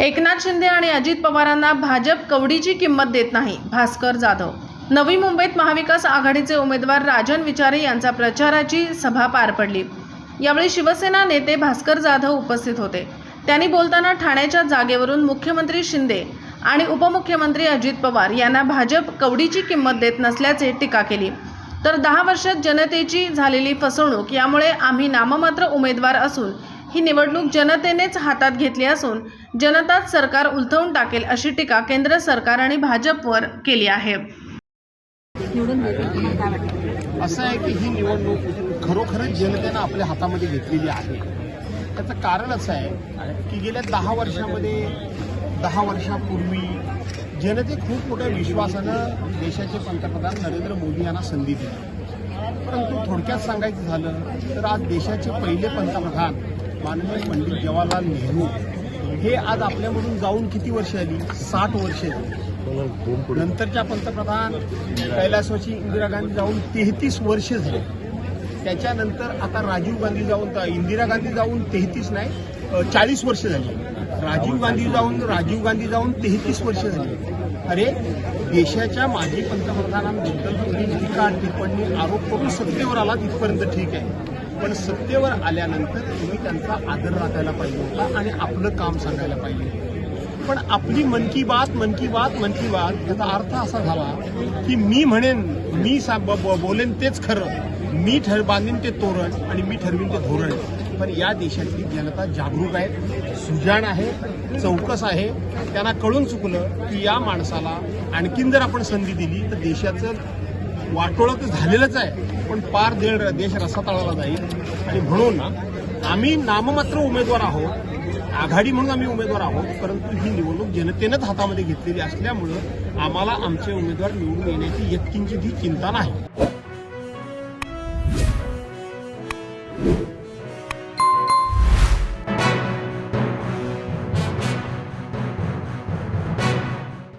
एकनाथ शिंदे आणि अजित पवारांना भाजप कवडीची किंमत देत नाही भास्कर जाधव. नवी मुंबईत महाविकास आघाडीचे उमेदवार राजन विचारे यांचा प्रचाराची सभा पार पडली. यावेळी शिवसेना नेते भास्कर जाधव उपस्थित होते. त्यांनी बोलताना ठाण्याच्या जागेवरून मुख्यमंत्री शिंदे आणि उपमुख्यमंत्री अजित पवार यांना भाजप कवडीची किंमत देत नसल्याचे टीका केली. तर दहा वर्षात जनतेची झालेली फसवणूक यामुळे आम्ही नाममात्र उमेदवार असून ही निवडणूक जनतेनेच हातात घेतली असून जनताच सरकार उलथवून टाकेल अशी टीका केंद्र सरकार आणि भाजपवर केली आहे. असं आहे की ही निवडणूक खरोखरच जनतेनं आपल्या हातामध्ये घेतलेली आहे. त्याचं कारण असं आहे की गेल्या दहा वर्षामध्ये दहा वर्षापूर्वी जनते खूप मोठ्या विश्वासानं देशाचे पंतप्रधान नरेंद्र मोदी यांना संधी दिली. परंतु थोडक्यात सांगायचं झालं तर आज देशाचे पहिले पंतप्रधान माननीय पंडित जवाहरलाल नेहरू हे आज आपल्यामधून जाऊन किती वर्ष आली? साठ वर्ष नंतरच्या पंतप्रधान कैलासवाची इंदिरा गांधी जाऊन तेहतीस वर्ष झाली. त्याच्यानंतर आता राजीव गांधी जाऊन इंदिरा गांधी जाऊन तेहतीस नाही चाळीस वर्ष झाली. राजीव गांधी जाऊन राजीव गांधी जाऊन तेहतीस वर्ष झाली. अरे देशाच्या माजी पंतप्रधानांबद्दल तुम्ही टीका टिप्पणी आरोप करून सत्तेवर आला तिथपर्यंत ठीक आहे. पण सत्तेवर आल्यानंतर तुम्ही त्यांचा आदर राखायला पाहिजे होता आणि आपलं काम सांगायला पाहिजे पण आपली मन की बात मन की बात मन की बात याचा अर्थ असा झाला की मी म्हणेन मी सा- ब- ब- बोलेन तेच खरं. मी ठर बांधीन ते तोरण आणि मी ठरवीन ते धोरण. पण या देशातली जनता जागरूक आहे सुजाण आहे चौकस आहे. त्यांना कळून चुकलं की या माणसाला आणखीन जर आपण संधी दिली तर देशाचं वाटोळं तर झालेलंच आहे. पण पार देड देश रसातळाला जाईल. आणि म्हणून आम्ही नाममात्र उमेदवार आहोत. आघाडी म्हणून आम्ही उमेदवार आहोत. परंतु ही निवडणूक जनतेनंच हातामध्ये घेतलेली असल्यामुळं आम्हाला आमचे उमेदवार निवडून येण्याची यत्किंची ही चिंता नाही.